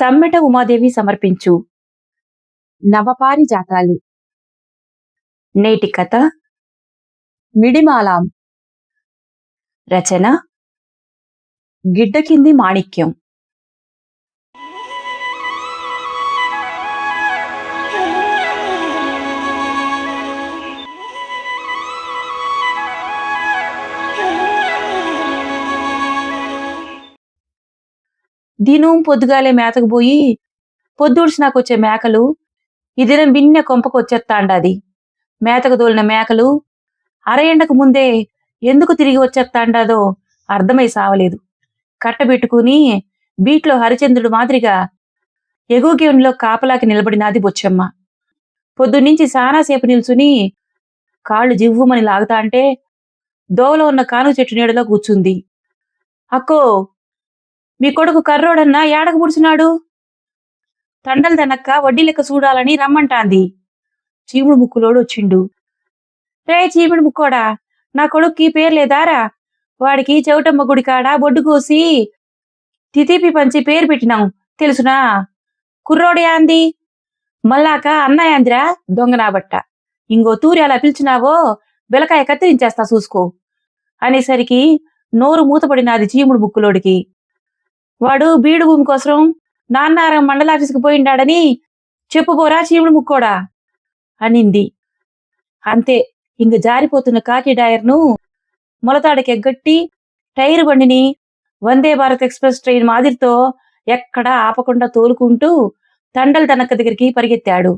సమ్మెట ఉమాదేవి సమర్పించు. నవపారిజాతాలు. నేటి కథ. మిడిమాలాం. రచన. గిడ్డకింది మాణిక్యం. దినం పొద్దుగాలే మేతకు పోయి పొద్దుడిసి వచ్చే మేకలు ఈ దినం బిన్నె కొంపకు వచ్చేస్తాండాది మేతకు తోలిన మేకలు అర ఎండకు ముందే ఎందుకు తిరిగి వచ్చేస్తాండాదో అర్థమై సావలేదు. కట్టబెట్టుకుని బీట్లో హరిచంద్రుడు మాదిరిగా ఎగువ కాపలాకి నిలబడినాది బొచ్చమ్మ. పొద్దున్నుంచి సానాసేపు నిల్చుని కాళ్ళు జివ్వుమని లాగుతా అంటే దోవలో ఉన్న కాను చెట్టు నీడలో కూర్చుంది. అక్కో మీ కొడుకు కర్రోడన్నా ఏడకు పుడిచినాడు తండలు తనక్క వడ్డీ లెక్క చూడాలని రమ్మంటాంది. చీముడు ముక్కులోడు వచ్చిండు. రే చీముడు ముక్కోడా నా కొడుక్కి పేరు లేదారా? వాడికి చెవిటమ్మ గుడి కాడ బొడ్డు కోసి తితిపి పంచి పేరు పెట్టినాం తెలుసునా? కుర్రోడు యాంది మళ్ళాక అన్నయాందిరా దొంగ నాబట్ట ఇంగో తూరి అలా పిలిచినావో బెలకాయ కత్తిరించేస్తా చూసుకో అనేసరికి నోరు మూతపడినాది చీముడు ముక్కులోడికి. వాడు బీడు భూమి కోసం నాన్నారం మండలాఫీస్కి పోయిండాడని చెప్పుపోరా చీముడు ముక్కోడా? అనింది. అంతే ఇంక జారిపోతున్న కాకి డైర్ను మొలతాడికి ఎగ్గట్టి టైర్ బండిని వందే భారత్ ఎక్స్ప్రెస్ ట్రైన్ మాదిరితో ఎక్కడా ఆపకుండా తోలుకుంటూ తండల తనక్క దగ్గరికి పరిగెత్తాడు.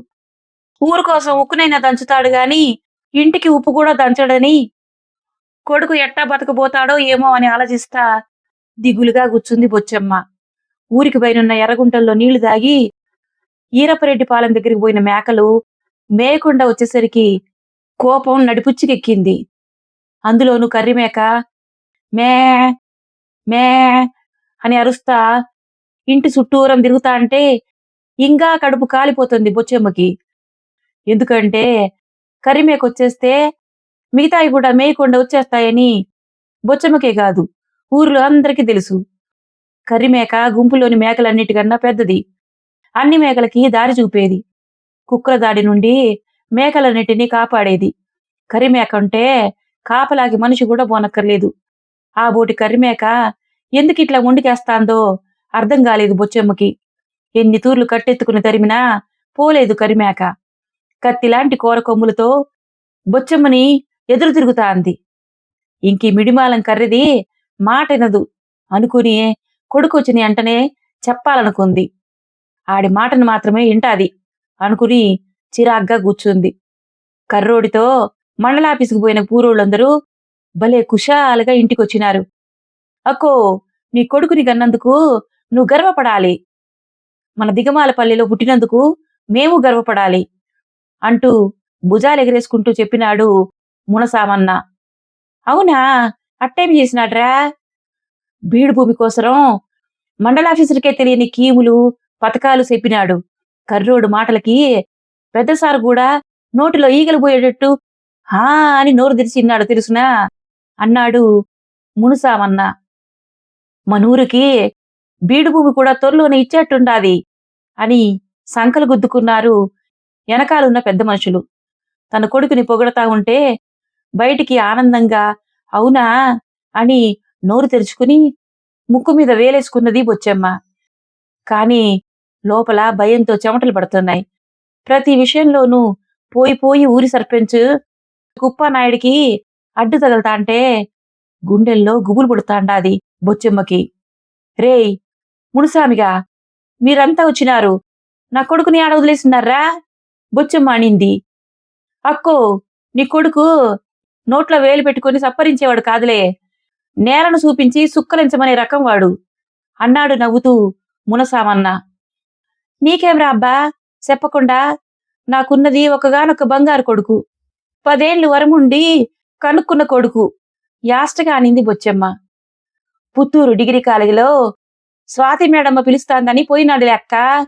ఊరు కోసం ఉక్కునైనా దంచుతాడు గాని ఇంటికి ఉప్పు కూడా దంచడని కొడుకు ఎట్టా బతకబోతాడో ఏమో అని ఆలోచిస్తా దిగులుగా గుచ్చుంది బొచ్చమ్మ. ఊరికి పైనున్న ఎర్రగుంటల్లో నీళ్ళు దాగి ఈరపరెడ్డి పాలెం దగ్గరికి పోయిన మేకలు మేయకుండా వచ్చేసరికి కోపం నడిపుచ్చికెక్కింది. అందులోను కర్రిమేక మే మే అని అరుస్తా ఇంటి చుట్టూరం తిరుగుతా అంటే ఇంకా కడుపు కాలిపోతుంది బొచ్చమ్మకి. ఎందుకంటే కర్రిమేక వచ్చేస్తే మిగతాయి కూడా మేయకుండా వచ్చేస్తాయని బొచ్చమ్మకే కాదు. ఊర్లో అందరికీ తెలుసు. కర్రిమేక గుంపులోని మేకలన్నిటికన్నా పెద్దది. అన్ని మేకలకి దారి చూపేది. కుక్కల దాడి నుండి మేకలన్నిటినీ కాపాడేది. కర్రిమేక అంటే కాపలాకి మనిషి కూడా పోనక్కర్లేదు. ఆ బోటి కర్రిమేక ఎందుకు ఇట్లా ముండికేస్తాందో అర్థం కాలేదు బొచ్చెమ్మకి. ఎన్ని తూర్లు కట్టెత్తుకుని తరిమినా పోలేదు కరిమేక కత్తిలాంటి కూర కొమ్ములతో బొచ్చెమ్మని ఎదురు తిరుగుతా అంది ఇంకీ మిడిమాలం కర్రిది మాటినదు అనుకుని కొడుకొచ్చిన వెంటనే చెప్పాలనుకుంది. ఆడి మాటను మాత్రమే ఇంటాది అనుకుని చిరాగ్గా కూర్చుంది. కర్రోడితో మండలాఫీసుకు పోయిన పూరోళ్ళందరూ భలే కుశాలుగా ఇంటికొచ్చినారు. అక్కో నీ కొడుకుని గన్నందుకు నువ్వు గర్వపడాలి. మన దిగమాలపల్లిలో పుట్టినందుకు మేము గర్వపడాలి అంటూ భుజాలు ఎగరేసుకుంటూ చెప్పినాడు మునసామన్న. అవునా? అట్టేమి చేసినాడ్రా? బీడు భూమి కోసరం మండలాఫీసర్కే తెలియని కీములు పథకాలు చెప్పినాడు. కర్రోడు మాటలకి పెద్దసారు కూడా నోటిలో ఈగలు పోయేటట్టు హా అని నోరు తెరిచిన్నాడు తెలుసునా? అన్నాడు మునుసామన్న. మనూరికి బీడు భూమి కూడా త్వరలోనే ఇచ్చేట్టుండాది అని సంకలు గుద్దుకున్నారు వెనకాలున్న పెద్ద మనుషులు. తన కొడుకుని పొగడతా ఉంటే బయటికి ఆనందంగా అవునా? అని నోరు తెరుచుకుని ముక్కు మీద వేలేసుకున్నది బొచ్చమ్మ. కాని లోపల భయంతో చెమటలు పడుతున్నాయి. ప్రతి విషయంలోనూ పోయి పోయి ఊరి సర్పంచ్ కుప్పానాయుడికి అడ్డు తగలతా అంటే గుండెల్లో గుబులు పుడతాండాది బొచ్చమ్మకి. రేయ్ మునుసామిగా మీరంతా వచ్చినారు. నా కొడుకుని ఆడ వదిలేసినారా? బొచ్చమ్మ అనింది. అక్కో నీ కొడుకు నోట్లో వేలు పెట్టుకొని సప్పరించేవాడు కాదులే. నేలను చూపించి సుక్కలించమనే రకం వాడు. అన్నాడు నవ్వుతూ మునసామన్న. నీకేమ్రా అబ్బా? చెప్పకుండా నాకున్నది ఒకగానొక బంగారు కొడుకు. పదేళ్ళు వరముండి కనుక్కున్న కొడుకు. యాస్టగా అనింది బొచ్చమ్మ. పుత్తూరు డిగ్రీ కాలేజీలో స్వాతి మేడమ్మ పిలుస్తాందని పోయినాడు లెక్క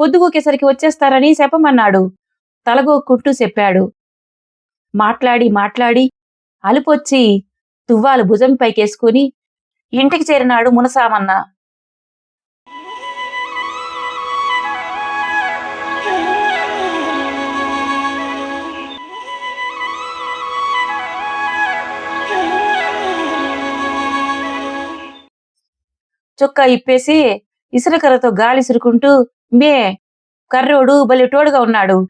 పొద్దుగూకేసరికి వచ్చేస్తారని చెప్పమన్నాడు. తలగోక్కుంటూ చెప్పాడు. మాట్లాడి మాట్లాడి అలుపొచ్చి తువ్వాలు భుజం పైకేసుకుని ఇంటికి చేరినాడు మునసామన్న. చొక్కా ఇప్పేసి ఇసురకర్రతో గాలి సురుకుంటూ మే కర్రోడు బలి తోడుగా ఉన్నాడు.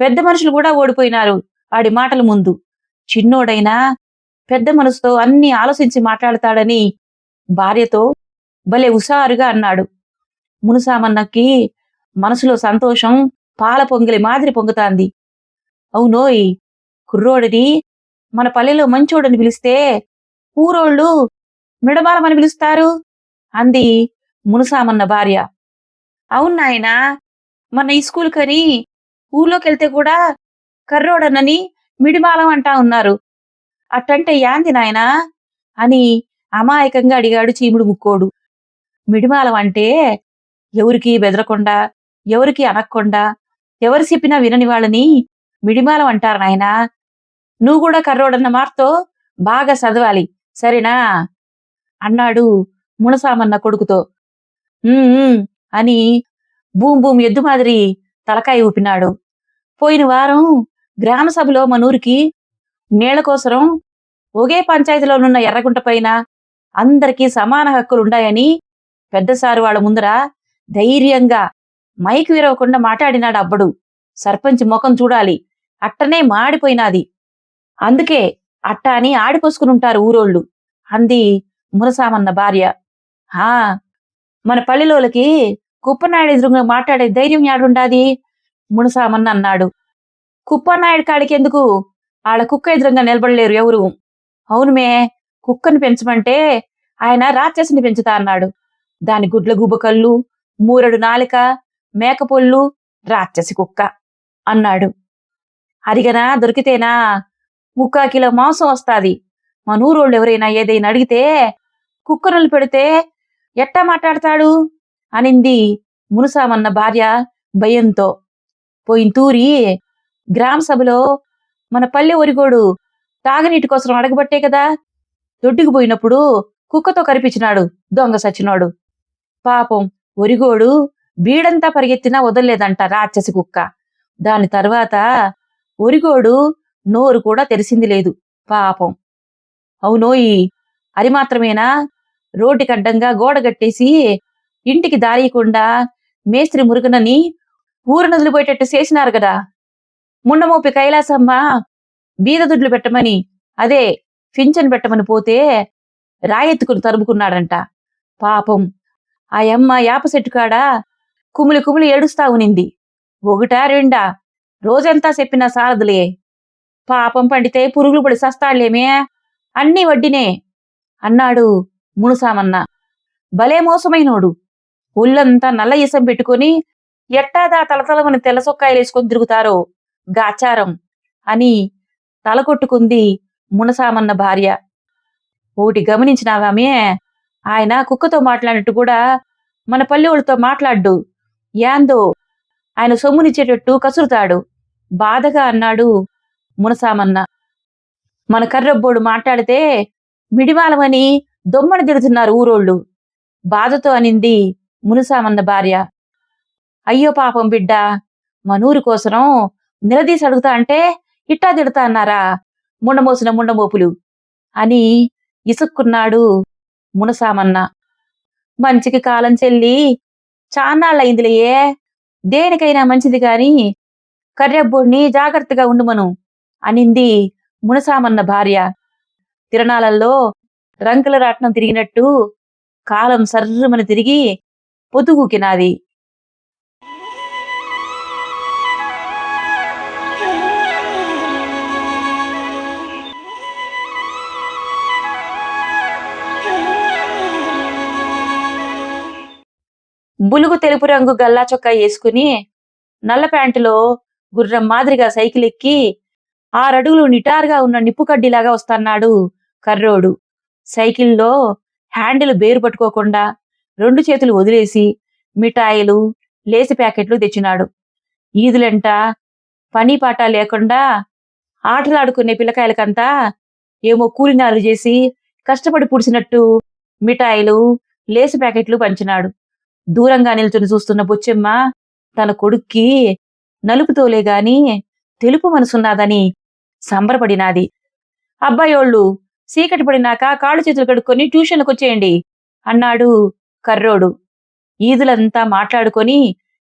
పెద్ద మనుషులు కూడా ఓడిపోయినారు. వాడి మాటల ముందు. చిన్నోడైనా పెద్ద మనసుతో అన్ని ఆలోచించి మాట్లాడతాడని భార్యతో భలే హుషారుగా అన్నాడు. మునుసామన్నకి మనసులో సంతోషం పాల పొంగిలి మాదిరి పొంగుతాంది. అవునోయ్ కుర్రోడిని మన పల్లెలో మంచోడని పిలిస్తే ఊరోళ్ళు మిడబాలమని పిలుస్తారు? అంది మునుసామన్న భార్య. అవును నాయనా మన ఈ స్కూల్ కని ఊర్లోకి వెళ్తే కూడా కర్రోడనని మిడిమాలం అంటా ఉన్నారు. అట్టంటే యాంది నాయనా? అని అమాయకంగా అడిగాడు చీముడు ముక్కోడు. మిడిమాలం అంటే ఎవరికి బెదరకుండా ఎవరికి అనక్కుండా ఎవరు చెప్పినా వినని వాళ్ళని మిడిమాలం అంటారు నాయనా? నువ్వు కూడా కర్రోడన్న మార్తో బాగా చదవాలి సరేనా? అన్నాడు మునసామన్న కొడుకుతో. "ఉమ్, అని భూమ్ భూమి ఎద్దు మాదిరి తలకాయ ఊపినాడు. పోయిన వారం గ్రామ సభలో మనూరికి నీళ్ళ కోసరం ఒకే పంచాయతీలోనున్న ఎర్రగుంట పైన అందరికీ సమాన హక్కులుండాయని పెద్దసారు వాళ్ళ ముందర ధైర్యంగా మైక్ విరవకుండా మాట్లాడినాడు అబ్బడు. సర్పంచ్ ముఖం చూడాలి. అట్టనే మాడిపోయినాది. అందుకే అట్ట అని ఆడిపోసుకునుంటారు ఊరోళ్ళు. అంది మునసామన్న భార్య. హా మన పల్లెలోలకి కుప్పనాయుడు ఎదురుగా మాట్లాడే ధైర్యం యాడుండాది? మునసామన్న అన్నాడు. కుప్పనాయుడు కాడికి ఎందుకు ఆడ కుక్క ఎదురుగా నిలబడలేరు ఎవరు? అవునుమే కుక్కని పెంచమంటే ఆయన రాక్షసుని పెంచుతా అన్నాడు. దాని గుడ్ల గుబకల్లు మూరడు నాలిక మేకపోళ్ళు రాక్షసి కుక్క అన్నాడు. అరిగనా దొరికితేనా? ముక్కా కిలో మాంసం వస్తాది. మన ఊరోళ్ళు ఎవరైనా ఏదైనా అడిగితే కుక్కనులు పెడితే ఎట్టా మాట్లాడతాడు? అనింది మునుసామన్న భార్య భయంతో. పోయిన తూరి గ్రామ సభలో మన పల్లె ఒరిగోడు తాగనీటి కోసం అడగబట్టే కదా? దొడ్డుకు పోయినప్పుడు కుక్కతో కరిపించినాడు దొంగ సచ్చినోడు. పాపం ఒరిగోడు బీడంతా పరిగెత్తినా వదలలేదంట రాక్షసి కుక్క. దాని తర్వాత ఒరిగోడు నోరు కూడా తెలిసింది లేదు. పాపం. అవునోయి అది మాత్రమేనా రోడ్డుకి అడ్డంగా గోడ కట్టేసి ఇంటికి దారియకుండా మేస్త్రి మురుగనని ఊరు నదిలిపోయేటట్టు చేసినారు కదా? ముండమోపి కైలాసమ్మ బీద దుడ్లు పెట్టమని అదే పింఛన్ పెట్టమని పోతే రాయెత్తుకుని తరుముకున్నాడంట. పాపం ఆ యమ్మ యాపసెట్టు కాడ కుమిలి కుమిలి ఏడుస్తా ఉనింది. ఒకటా రెండా? రోజంతా చెప్పినా సారదులే పాపం పండితే పురుగులు పడి సస్తాళ్ళేమే? అన్నీ వడ్డినే. అన్నాడు మునుసామన్న. భలే మోసమైనోడు. ఒళ్ళంతా నల్ల ఇసం పెట్టుకొని ఎట్టాదా తలతలమని తెల్ల వేసుకొని తిరుగుతారో? గాచారం అని తల కొట్టుకుంది మునసామన్న భార్య. ఒకటి గమనించినావామే ఆయన కుక్కతో మాట్లాడినట్టు కూడా మన పల్లెవాళ్ళతో మాట్లాడ్డు. యాందో ఆయన సొమ్మునిచ్చేటట్టు కసురుతాడు. బాధగా అన్నాడు మునసామన్న. మన కర్రబ్బోడు మాట్లాడితే మిడివాలమని దొమ్మని తిడుతున్నారు ఊరోళ్ళు. బాధతో అనింది మునుసామన్న భార్య. అయ్యో పాపం బిడ్డ మనూరి కోసరం నిలదీసి అడుగుతా అంటే ఇట్టా తిడతా అన్నారా? ముండమోసిన ముండమోపులు అని ఇసుక్కున్నాడు మునసామన్న. మంచికి కాలం చెల్లి చాన్నాళ్ళయిందిలే. దేనికైనా మంచిది కాని కర్రెబ్బోడిని జాగ్రత్తగా ఉండుమను అనింది మునసామన్న భార్య. తిరణాలలో రంకుల రాట్నం తిరిగినట్టు కాలం సర్రమని తిరిగి పొదుగుకినాది. బులుగు తెలుపు రంగు గల్లా చొక్కా వేసుకుని నల్ల ప్యాంటులో గుర్రం మాదిరిగా సైకిల్ ఎక్కి ఆరడుగులు నిటారుగా ఉన్న నిప్పు కడ్డీలాగా వస్తన్నాడు కర్రోడు. సైకిల్లో హ్యాండిల్ బేరు పట్టుకోకుండా రెండు చేతులు వదిలేసి మిఠాయిలు లేసి ప్యాకెట్లు తెచ్చినాడు. ఈదులంట పని పాట లేకుండా ఆటలాడుకునే పిల్లకాయలకంతా ఏమో కూలినాలు చేసి కష్టపడి పుడిచినట్టు మిఠాయిలు లేసి ప్యాకెట్లు పంచినాడు. దూరంగా నిల్చుని చూస్తున్న బొచ్చెమ్మ తన కొడుక్కి నలుపుతోలే గాని తెలుపు మనసున్నాదని సంబరపడినాది. అబ్బాయోళ్ళు చీకటి పడినాక కాళ్ళు చేతులు కడుక్కొని ట్యూషన్లకు వచ్చేయండి అన్నాడు కర్రోడు. ఈదులంతా మాట్లాడుకొని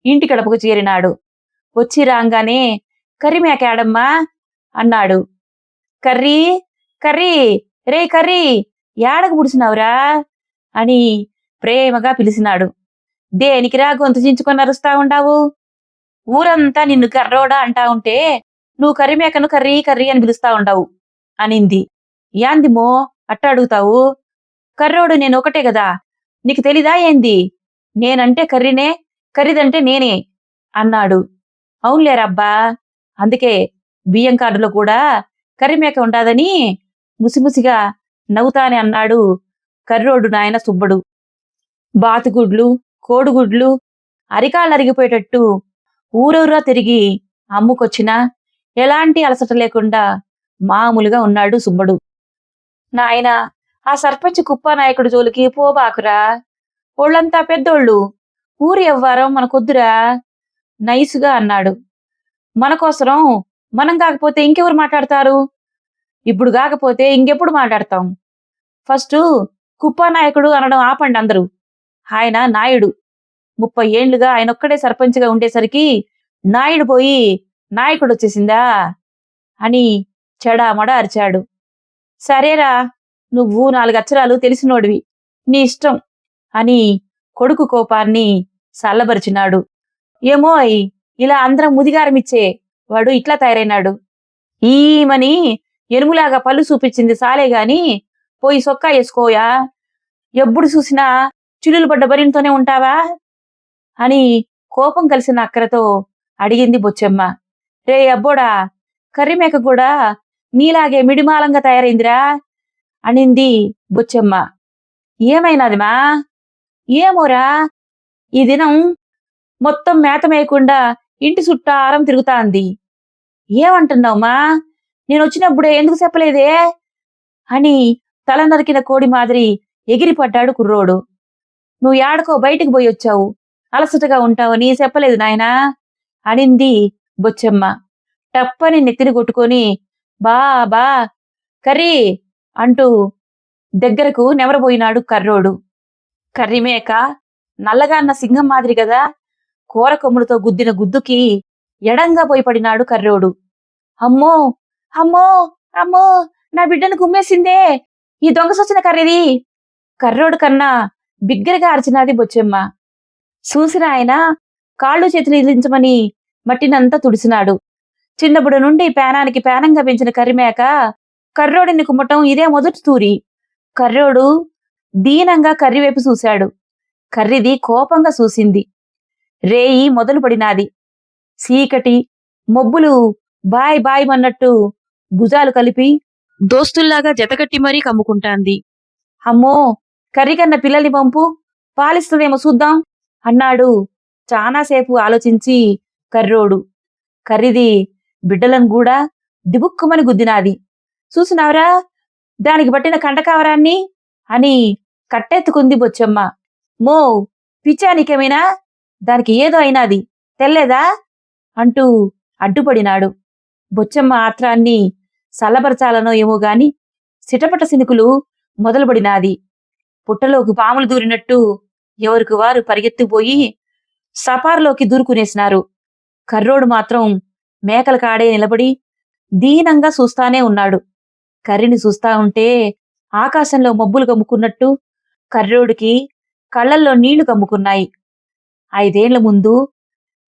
ఇంటి గడపకు చేరినాడు. వచ్చి రాగానే కర్రీ మేకాడమ్మా అన్నాడు. కర్రీ కర్రీ రే కర్రీ ఏడకు పుడిచినావురా అని ప్రేమగా పిలిచినాడు. దేనికిరా గొంతు చించుకొని అరుస్తా ఉండావు? ఊరంతా నిన్ను కర్రోడా అంటా ఉంటే నువ్వు కర్రీ మేకను కర్రీ కర్రీ అని పిలుస్తా ఉండవు అనింది. యాందిమో అట్ట అడుగుతావు? కర్రోడు నేను ఒకటే కదా నీకు తెలీదా ఏంది? నేనంటే కర్రీనే కర్రీదంటే నేనే అన్నాడు. అవునులేరబ్బా అందుకే బియ్యం కార్డులో కూడా కర్రీమేక ఉండాదని ముసిముసిగా నవ్వుతానే అన్నాడు కర్రోడు నాయన సుబ్బడు. బాతుగుడ్లు కోడిగుడ్లు అరికాళ్ళు అరిగిపోయేటట్టు ఊరూరా తిరిగి అమ్ముకొచ్చినా ఎలాంటి అలసట లేకుండా మామూలుగా ఉన్నాడు సుబ్బడు. నాయన ఆ సర్పంచ్ కుప్పానాయకుడు జోలికి పోబాకురా. ఒళ్ళంతా పెద్దోళ్ళు. ఊరి ఎవ్వారం మనకొద్దురా? నైసుగా అన్నాడు. మన కోసరం మనం కాకపోతే ఇంకెవరు మాట్లాడతారు? ఇప్పుడు కాకపోతే ఇంకెప్పుడు మాట్లాడతాం? ఫస్ట్ కుప్పానాయకుడు అనడం ఆపండి అందరూ. ఆయన నాయుడు. ముప్పై ఏండ్లుగా ఆయన ఒక్కడే సర్పంచ్గా ఉండేసరికి నాయుడు పోయి నాయకుడు వచ్చేసిందా? అని చెడామడ అరిచాడు. సరేరా నువ్వు నాలుగు అక్షరాలు తెలిసినోడివి నీ ఇష్టం అని కొడుకు కోపాన్ని చల్లబరిచినాడు ఏమోయ్ ఇలా అందరం ముదిగారమిచ్చే వాడు ఇట్లా తయారైనాడు. ఈమని ఎనుములాగా పళ్ళు చూపించింది సాలే గాని పోయి సొక్కా వేసుకోయా? ఎప్పుడు చూసినా చిల్లులు పడ్డ బరినితోనే ఉంటావా? అని కోపం కలిసిన అక్కరతో అడిగింది బొచ్చెమ్మ. రే అబ్బోడా కర్రిమేక కూడా నీలాగే మిడిమాలంగా తయారైందిరా? అనింది బొచ్చెమ్మ. ఏమైనాదిమా? ఏమోరా? ఈ దినం మొత్తం మేతమేయకుండా ఇంటి చుట్టారం తిరుగుతాంది. ఏమంటున్నావుమా? నేను వచ్చినప్పుడే ఎందుకు చెప్పలేదే? అని తల నరికిన కోడి మాదిరి ఎగిరిపడ్డాడు కుర్రోడు. నువ్వు యాడకో బయటికి పోయి వచ్చావు. అలసటగా ఉంటావు నీ చెప్పలేదు నాయనా అనింది బొచ్చెమ్మ. టప్పని నెత్తిని కొట్టుకొని బా బా కర్రీ అంటూ దగ్గరకు నెవరబోయినాడు కర్రోడు. కర్రిమేక నల్లగా అన్న సింహం మాదిరి కదా కూర కొమ్ములతో గుద్దిన గుద్దుకి ఎడంగా పోయి పడినాడు కర్రోడు. అమ్మో అమ్మో అమ్మో నా బిడ్డను గుమ్మేసిందే ఈ దొంగ సొచ్చిన కర్రీది. కర్రోడు కన్నా బిగ్గరగా అర్చనాది బొచ్చెమ్మ. చూసిన ఆయన కాళ్ళు చేతులు ఇదిలించమని మట్టినంతా తుడిసినాడు చిన్నప్పుడు నుండి పేనానికి పేనంగా పెంచిన కర్రిమేక కర్రోడిని కుమ్మటం ఇదే మొదటి తూరి. కర్రోడు దీనంగా కర్రివైపు చూశాడు. కర్రిది కోపంగా చూసింది. రేయి మొదలు పడినాది. చీకటి మొబ్బులు బాయ్ బాయ్ అన్నట్టు భుజాలు కలిపి దోస్తుల్లాగా జతకట్టి మరీ కమ్ముకుంటాంది. అమ్మో కర్రీ కన్న పిల్లల్ని పంపు పాలిస్తుందేమో చూద్దాం అన్నాడు. చాలాసేపు ఆలోచించి కర్రోడు. కర్రిది బిడ్డలను కూడా దిబుక్కుమని గుద్దినాది. చూసినావరా దానికి పట్టిన కంటకావరాన్ని అని కట్టెత్తుకుంది బొచ్చమ్మ. మో పిచ్చానికేమైనా దానికి ఏదో అయినాది. తెల్లేదా? అంటూ అడ్డుపడినాడు. బొచ్చమ్మ ఆత్రాన్ని చల్లబరచాలనో ఏమో గాని సిటపట సినుకులు మొదలుపడినాది. పుట్టలోకి పాములు దూరినట్టు ఎవరికి వారు పరిగెత్తిపోయి సపార్లోకి దూరుకునేసినారు. కర్రోడు మాత్రం మేకల కాడే నిలబడి దీనంగా చూస్తానే ఉన్నాడు. కర్రిని చూస్తా ఉంటే ఆకాశంలో మబ్బులు కమ్ముకున్నట్టు కర్రోడికి కళ్ళల్లో నీళ్ళు కమ్ముకున్నాయి. ఐదేండ్ల ముందు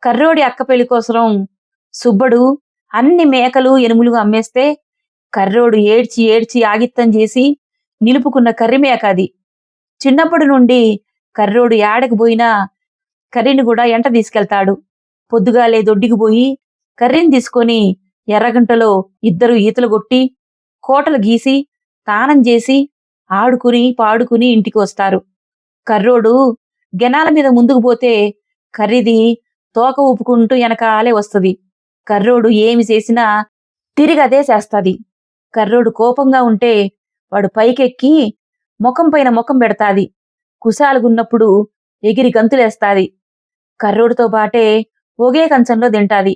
కర్రోడి అక్క పెళ్ళి కోసం సుబ్బడు అన్ని మేకలు ఎనుములు అమ్మేస్తే కర్రోడు ఏడ్చి ఏడ్చి ఆగిత్తం చేసి నిలుపుకున్న కర్రి మేక అది. చిన్నప్పటి నుండి కర్రోడు ఏడకు పోయినా కర్రీని కూడా ఎంట తీసుకెళ్తాడు. పొద్దుగాలే దొడ్డికి పోయి కర్రీని తీసుకొని ఎర్రగంటలో ఇద్దరు ఈతలు కొట్టి కోటలు గీసి తానం చేసి ఆడుకుని పాడుకుని ఇంటికి వస్తారు. కర్రోడు గెనాల మీద ముందుకు పోతే కర్రీది తోక ఊపుకుంటూ వెనకాలే వస్తుంది. కర్రోడు ఏమి చేసినా తిరిగి అదే చేస్తుంది. కర్రోడు కోపంగా ఉంటే వాడు పైకెక్కి ముఖం పైన ముఖం పెడతాది. కుశాలుగున్నప్పుడు ఎగిరి గంతులేస్తాది. కర్రోడితో బాటే ఒకే కంచంలో తింటాది.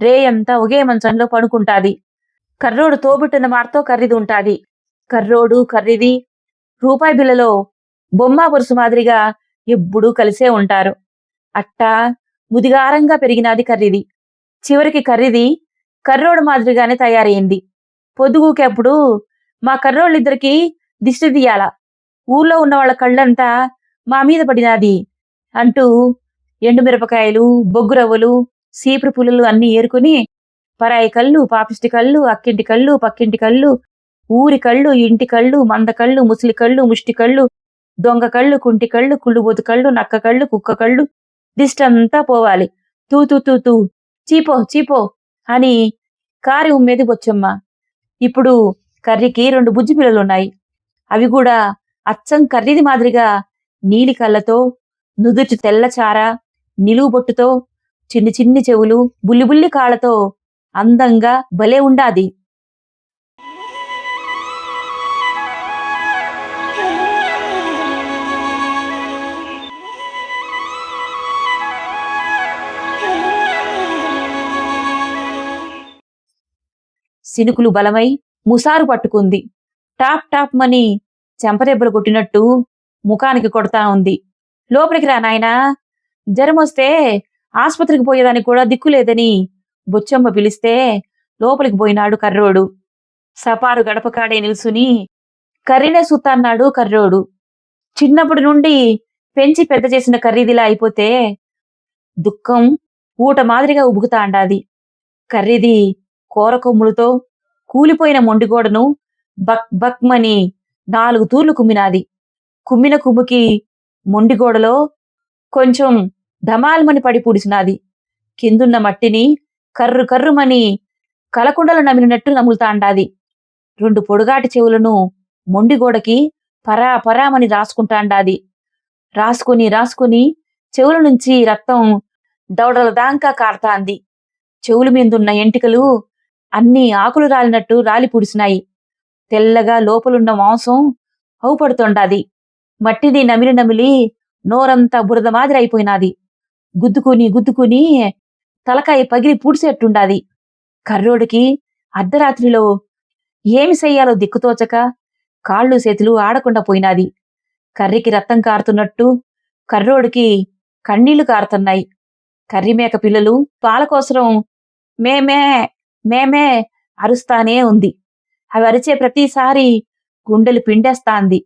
రేయంతా ఒకే మంచంలో పడుకుంటాది. కర్రోడు తోబుట్టిన వారితో కర్రిది ఉంటాది. కర్రోడు కర్రిది రూపాయి బిల్లలో బొమ్మ బొరుసు మాదిరిగా ఎప్పుడూ కలిసే ఉంటారు. అట్టా ముదిగారంగా పెరిగినది కర్రీది. చివరికి కర్రీది కర్రోడు మాదిరిగానే తయారైంది. పొద్దుగూకేప్పుడు మా కర్రోళ్ళిద్దరికీ దిష్టి తీయాల? ఊర్లో ఉన్న వాళ్ళ కళ్ళంతా మా మీద పడినది అంటూ ఎండుమిరపకాయలు బొగ్గురవ్వలు సీపురు పుల్లలు అన్ని ఏరుకుని పరాయి కళ్ళు పాపిష్టి కళ్ళు అక్కింటి కళ్ళు పక్కింటి కళ్ళు ఊరి కళ్ళు ఇంటి కళ్ళు మంద కళ్ళు ముసలి కళ్ళు ముష్టి కళ్ళు దొంగ కళ్ళు కుంటి కళ్ళు కుళ్ళుబోతు కళ్ళు నక్క కళ్ళు కుక్క కళ్ళు దిష్టంతా పోవాలి. తూ తూ తూ తూ చీపో చీపో అని కారి ఉమ్మేది బొచ్చమ్మ. ఇప్పుడు కర్రీకి రెండు బుజ్జి పిల్లలున్నాయి. అవి కూడా అచ్చం కర్రీది మాదిరిగా నీలి కళ్ళతో నుదుటి తెల్లచార నిలువుబొట్టుతో నిలువు బొట్టుతో చిన్ని చిన్ని చెవులు బుల్లి బుల్లి కాళ్ళతో అందంగా భలే ఉండాది. సినుకులు బలమై ముసారు పట్టుకుంది. టాప్ టాప్ మని చెంపదెబ్బలు కొట్టినట్టు ముఖానికి కొడతా ఉంది. లోపలికి రా నాయనా. జ్వరం వస్తే ఆసుపత్రికి పోయేదానికి కూడా దిక్కులేదని బొచ్చమ్మ పిలిస్తే లోపలికి పోయినాడు కర్రోడు. సపారు గడపకాడే నిల్సుని కర్రీనే సుత్తన్నాడు కర్రోడు. చిన్నప్పటి నుండి పెంచి పెద్ద చేసిన కర్రీదిలా అయిపోతే దుఃఖం ఊట మాదిరిగా ఉబుకుతా అండాది. కర్రీది కూర కొమ్ములతో కూలిపోయిన మొండిగోడను బక్ బక్మని నాలుగు తూర్లు కుమ్మినాది. కుమ్మిన కుమ్ముకి మొండిగోడలో కొంచెం ధమాల్మని పడి పూడిచినాది కిందున్న మట్టిని కర్రు కర్రుమని కలకుండలు నమిలినట్టు నములుతాండాది రెండు పొడుగాటి చెవులను మొండిగోడకి పరా పరామని రాసుకుంటాండాది రాసుకుని రాసుకుని చెవుల నుంచి రక్తం దవడల దాంకా కారతాంది. చెవుల మీదున్న ఎంటికలు అన్ని ఆకులు రాలినట్టు రాలి పుడిసినాయి. తెల్లగా లోపలున్న మాంసం అవుపడుతోండాది. మట్టిని నమిలి నమిలి నోరంతా బురద మాదిరి అయిపోయినాది. గుద్దుకుని గుద్దుకుని తలకాయ పగిలి పూడ్చేట్టుండాది. కర్రోడికి అర్ధరాత్రిలో ఏమి చెయ్యాలో దిక్కుతోచక కాళ్ళు చేతులు ఆడకుండా పోయినాది. కర్రికి రక్తం కారుతున్నట్టు కర్రోడికి కన్నీళ్ళు కారుతున్నాయి. కర్రి మేక పిల్లలు పాల కోసరం మేమే మేమే అరుస్తానే ఉంది. అవి అరిచే ప్రతిసారి గుండెలు పిండేస్తాంది.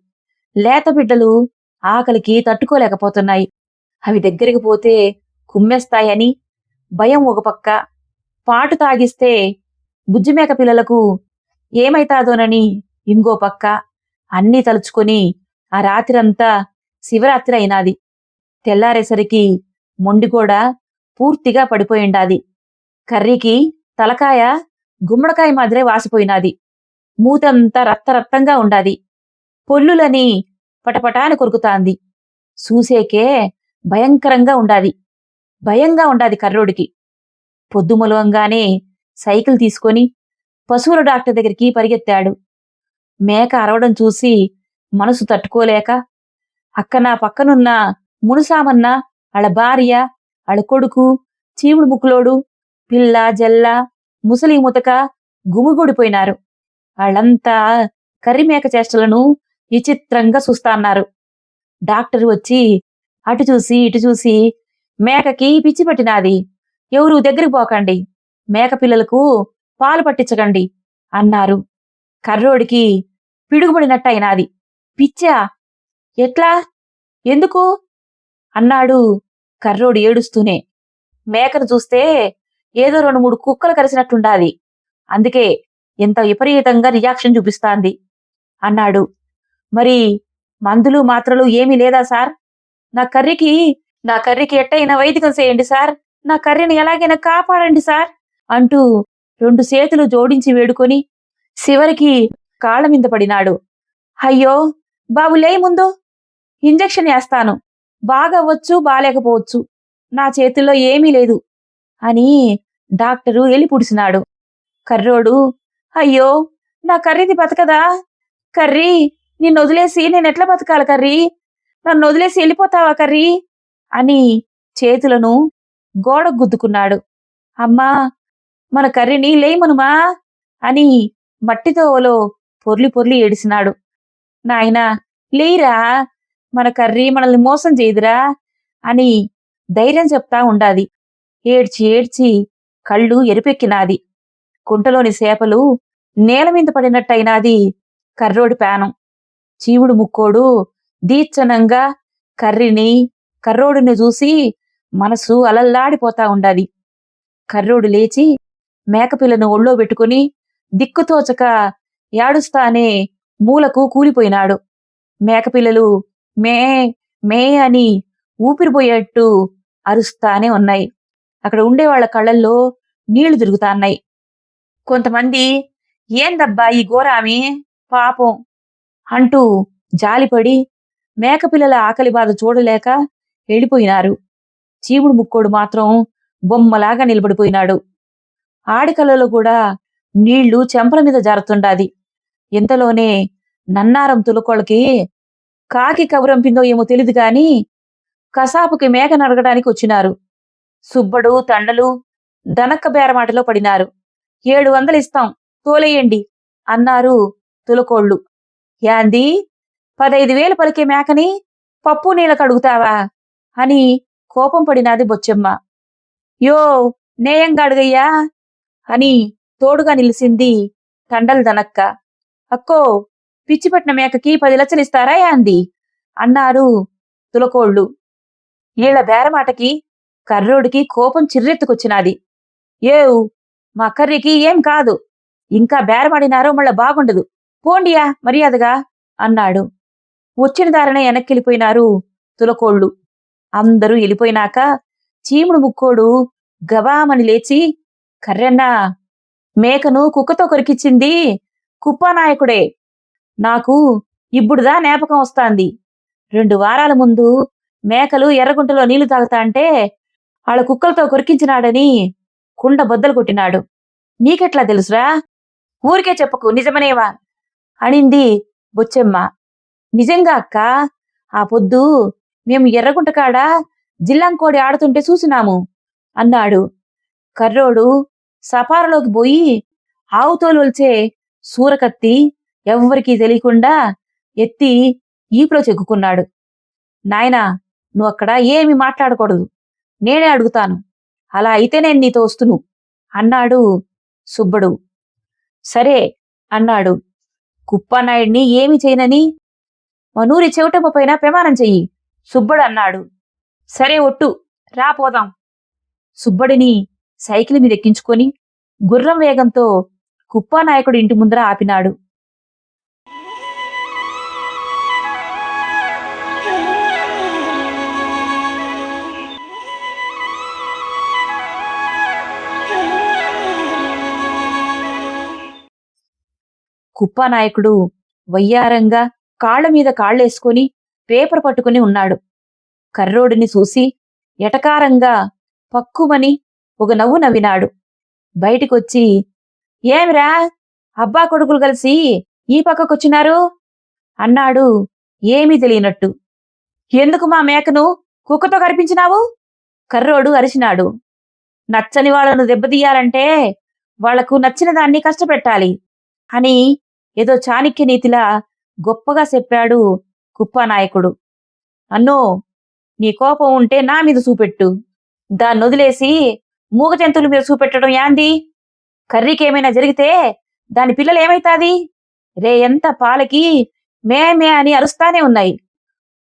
లేత బిడ్డలు ఆకలికి తట్టుకోలేకపోతున్నాయి. అవి దగ్గరికి పోతే కుమ్మేస్తాయని భయం ఒక పక్క. పాటు తాగిస్తే బుజ్జిమేక పిల్లలకు ఏమైతాదోనని ఇంకో పక్క. అన్నీ తలుచుకొని ఆ రాత్రంతా శివరాత్రి అయినాది. తెల్లారేసరికి మొండిగోడ పూర్తిగా పడిపోయిండాది. కర్రీకి తలకాయ గుమ్మడికాయ మాదిరే వాసిపోయినాది. మూతంతా రక్తరక్తంగా ఉండాది. పొల్లులని పటపటాని కొరుకుతాంది. చూసేకే భయంకరంగా ఉండాది. భయంగా ఉండాది కర్రోడికి. పొద్దుమొలవంగానే సైకిల్ తీసుకొని పశువుల డాక్టర్ దగ్గరికి పరిగెత్తాడు. మేక అరవడం చూసి మనసు తట్టుకోలేక అక్క నా పక్కనున్న మునుసామన్న వాళ్ళ భార్య వాళ్ళ కొడుకు చీముడు ముక్కులోడు పిల్ల జల్ల ముసలి ముతక గుమిగూడిపోయినారు. వాళ్ళంతా కర్రిమేక చేష్టలను విచిత్రంగా చూస్తా అన్నారు. డాక్టర్ వచ్చి అటు చూసి ఇటు చూసి మేకకి పిచ్చి పట్టినాది. ఎవరు దగ్గరికి పోకండి. మేక పిల్లలకు పాలు పట్టించకండి అన్నారు. కర్రోడికి పిడుగుపడినట్టయినాది పిచ్చా ఎట్లా? ఎందుకు? అన్నాడు కర్రోడు ఏడుస్తూనే. మేకను చూస్తే ఏదో రెండు మూడు కుక్కలు కలిసినట్టుండాది అందుకే ఎంత విపరీతంగా రియాక్షన్ చూపిస్తాంది. అన్నాడు. మరి మందులు మాత్రలు ఏమీ లేదా సార్? నా కర్రీకి నా కర్రీకి ఎట్టయిన వైదికం చేయండి సార్. నా కర్రీని ఎలాగైనా కాపాడండి సార్ అంటూ రెండు చేతులు జోడించి వేడుకొని చివరికి కాళ్ళ మీద పడినాడు. అయ్యో బాబు లేయి ముందు. ఇంజెక్షన్ వేస్తాను. బాగా వచ్చు బాలేకపోవచ్చు. నా చేతుల్లో ఏమీ లేదు అని డాక్టరు ఎలి పుడిసినాడు. కర్రోడు అయ్యో నా కర్రీది బతకదా? కర్రీ నిన్ను వదిలేసి నేను ఎట్లా బతకాలి కర్రీ? నన్ను వదిలేసి వెళ్ళిపోతావా కర్రీ? అని చేతులను గోడ గుద్దుకున్నాడు. అమ్మా మన కర్రీని లేయమనుమా అని మట్టితోవలో పొర్లి పొర్లి ఏడిసినాడు. నాయనా లేయిరా మన కర్రీ మనల్ని మోసం చేయదురా? అని ధైర్యం చెప్తా ఉండాది. ఏడ్చి ఏడ్చి కళ్ళు ఎరిపెక్కినాది. కుంటలోని చేపలు నేల మీద పడినట్టయినాది కర్రోడి పానం చీవుడు ముక్కోడు దీచ్చనంగా కర్రిని కర్రోడిని చూసి మనసు అలల్లాడిపోతా ఉండాది కర్రోడు లేచి మేకపిల్లను ఒళ్ళో పెట్టుకుని దిక్కుతోచక ఏడుస్తానే మూలకు కూలిపోయినాడు. మేకపిల్లలు మే మే అని ఊపిరిపోయేట్టు అరుస్తానే ఉన్నాయి. అక్కడ ఉండేవాళ్ళ కళ్ళల్లో నీళ్ళు తిరుగుతాన్నాయి. కొంతమంది ఏందబ్బా ఈ ఘోరామి పాపం. అంటూ జాలిపడి మేకపిల్లల ఆకలి బాధ చూడలేక వెళ్ళిపోయినారు. చీముడు ముక్కోడు మాత్రం బొమ్మలాగా నిలబడిపోయినాడు. ఆడికలలో కూడా నీళ్ళు చెంపల మీద జారుతుండాది. ఇంతలోనే నన్నారం తులకోళ్ళకి కాకి కబురంపిందో ఏమో తెలియదు గాని కసాపుకి మేక నడగడానికి వచ్చినారు. సుబ్బడు తండలు దనక్క బేరమాటలో పడినారు. ఏడు వందలు ఇస్తాం. తోలేయండి అన్నారు తులకోళ్ళు. యాంది పదైదు వేలు పలికే మేకని పప్పు నీళ్ళకు అడుగుతావా? అని కోపం పడినాది బొచ్చెమ్మ. యో నేయంగా అడుగయ్యా అని తోడుగా నిలిసింది తండల్ దనక్క అక్కో పిచ్చిపెట్టిన మేకకి పది లక్షలు ఇస్తారా యాంది? అన్నారు తులకోళ్ళు. ఈళ్ళ బేరమాటకి కర్రోడికి కోపం చిర్రెత్తుకొచ్చినాది. ఏవ్ మా కర్రీకి ఏం కాదు. ఇంకా బేరమాడినారో మళ్ళా బాగుండదు. పోండియా మర్యాదగా అన్నాడు. వచ్చిన దారినే వెనక్కెళ్ళిపోయినారు తులకోళ్ళు. అందరూ వెళ్ళిపోయినాక చీముడు ముక్కోడు గబామని లేచి కర్రెన్నా మేకను కుక్కతో కొరికిచ్చింది కుప్పానాయకుడే. నాకు ఇప్పుడుదా జ్ఞాపకం వస్తాంది. రెండు వారాల ముందు మేకలు ఎర్రగుంటలో నీళ్ళు తాగుతా అంటే వాళ్ళ కుక్కలతో కొరికించినాడని కుండ బద్దలు కొట్టినాడు. నీకెట్లా తెలుసురా? ఊరికే చెప్పకు నిజమనేవా? అనింది బొచ్చెమ్మ. నిజంగా అక్క ఆ పొద్దు మేము ఎర్రగుంట కాడ జిల్లంకోడి ఆడుతుంటే చూసినాము అన్నాడు. కర్రోడు సపారలోకి పోయి ఆవుతోలుల్చే సూరకత్తి ఎవ్వరికీ తెలియకుండా ఎత్తి ఈపులో చెక్కుకున్నాడు. నాయనా నువ్వు అక్కడ ఏమి మాట్లాడకూడదు నేనే అడుగుతాను. అలా అయితే నేను నీతో వస్తును అన్నాడు సుబ్బడు. సరే అన్నాడు. కుప్పానాయుడిని ఏమి చేయనని? మనూరి చెవిటమ్మ పైన ప్రమాణం చెయ్యి సుబ్బడు అన్నాడు. సరే ఒట్టు రా పోదాం. సుబ్బడిని సైకిల్ మీద ఎక్కించుకొని గుర్రం వేగంతో కుప్పానాయకుడి ఇంటి ముందర ఆపినాడు. కుప్పానాయకుడు వయ్యారంగా కాళ్ళ మీద కాళ్ళేసుకొని పేపర్ పట్టుకుని ఉన్నాడు. కర్రోడిని చూసి ఎటకారంగా పక్కుమని ఒక నవ్వు నవ్వినాడు. బయటికొచ్చి ఏమిరా అబ్బా కొడుకులు కలిసి ఈ పక్కకొచ్చినారు? అన్నాడు ఏమీ తెలియనట్టు. ఎందుకు మా మేకను కుక్కతో కరిపించినావు? కర్రోడు అరిచినాడు. నచ్చని వాళ్ళను దెబ్బతీయాలంటే వాళ్ళకు నచ్చిన దాన్ని కష్టపెట్టాలి అని ఏదో చాణక్య నీతిలా గొప్పగా చెప్పాడు కుప్పానాయకుడు అన్నో నీ కోపం ఉంటే నా మీద చూపెట్టు. దాన్ని వదిలేసి మూగ జంతువుల మీద చూపెట్టడం యాంది? కర్రీకి ఏమైనా జరిగితే దాని పిల్లలు ఏమైతాది? రే ఎంత పాలకి మే మే అని అరుస్తానే ఉన్నాయి.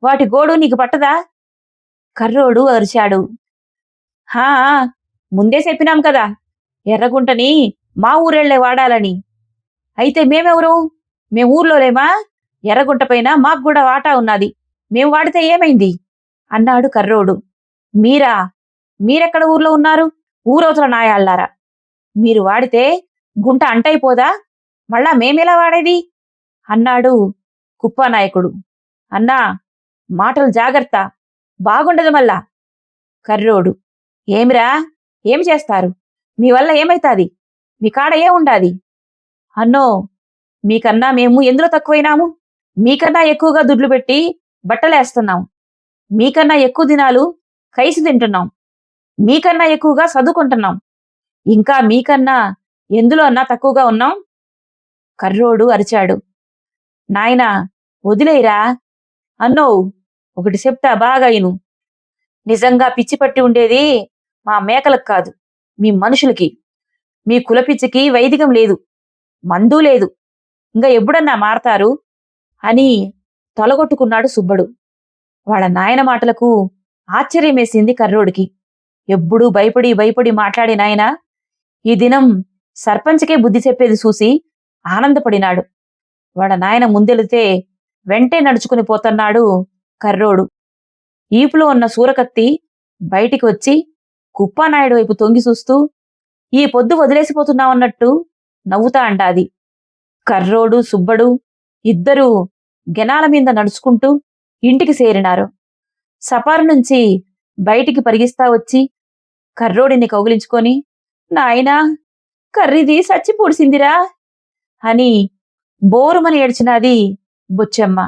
వాటి గోడు నీకు పట్టదా? కర్రోడు అరిచాడు. హా ముందే చెప్పినాం కదా ఎర్రగుంటని మా ఊరెళ్ళే వాడాలని. అయితే మేమెవరు? మేం ఊర్లో లేమా? ఎర్రగుంట పైన మాకు కూడా వాటా ఉన్నది. మేము వాడితే ఏమైంది? అన్నాడు కర్రోడు. మీరా? మీరెక్కడ ఊర్లో ఉన్నారు? ఊరవతల నాయాళ్ళారా మీరు వాడితే గుంట అంటైపోదా? మళ్ళా మేమెలా వాడేది? అన్నాడు కుప్పానాయకుడు. అన్నా మాటలు జాగ్రత్త. బాగుండదు మళ్ళా. కర్రోడు. ఏమిరా? ఏమి చేస్తారు? మీ వల్ల ఏమైతాది? మీ కాడ ఏ ఉండాది? అన్నో మీకన్నా మేము ఎందులో తక్కువైనాము? మీకన్నా ఎక్కువగా దుడ్లు పెట్టి బట్టలేస్తున్నాం. మీకన్నా ఎక్కువ దినాలు కైసి తింటున్నాం. మీకన్నా ఎక్కువగా చదువుకుంటున్నాం ఇంకా మీకన్నా ఎందులో అన్నా తక్కువగా ఉన్నాం? కర్రోడు అరిచాడు. నాయనా వదిలేయరా. అన్నో ఒకటి చెప్తా బాగా ఇను నిజంగా పిచ్చి పట్టి ఉండేది మా మేకలకు కాదు మీ మనుషులకి. మీ కులపిచ్చికి వైదికం లేదు. మందు లేదు. ఇంకా ఎప్పుడన్నా మారతారు? అని తొలగొట్టుకున్నాడు సుబ్బడు. వాళ్ళ నాయన మాటలకు ఆశ్చర్యమేసింది కర్రోడికి. ఎప్పుడూ భయపడి భయపడి మాట్లాడే నాయన ఈ దినం సర్పంచ్కే బుద్ధి చెప్పేది చూసి ఆనందపడినాడు. వాళ్ళ నాయన ముందెళితే వెంటే నడుచుకుని పోతున్నాడు కర్రోడు. ఈపులో ఉన్న సూరకత్తి బయటికి వచ్చి కుప్పానాయుడు వైపు తొంగి చూస్తూ ఈ పొద్దు వదిలేసిపోతున్నామన్నట్టు నవ్వుతా అంటాది. కర్రోడు సుబ్బడు ఇద్దరూ గెనాల మీద నడుచుకుంటూ ఇంటికి చేరినారు. సపారు నుంచి బయటికి పరిగిస్తా వచ్చి కర్రోడిని కౌగిలించుకొని నాయనా కర్రీది సచ్చిపూడిసిందిరా అని బోరుమని ఏడ్చినది బొచ్చెమ్మ.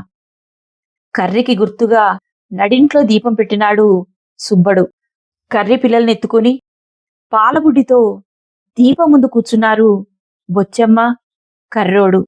కర్రికి గుర్తుగా నడింట్లో దీపం పెట్టినాడు సుబ్బడు. కర్రి పిల్లల్ని ఎత్తుకుని పాలబుడ్డితో దీపం ముందు కూర్చున్నారు బొచ్చమ్మ కర్రోడు.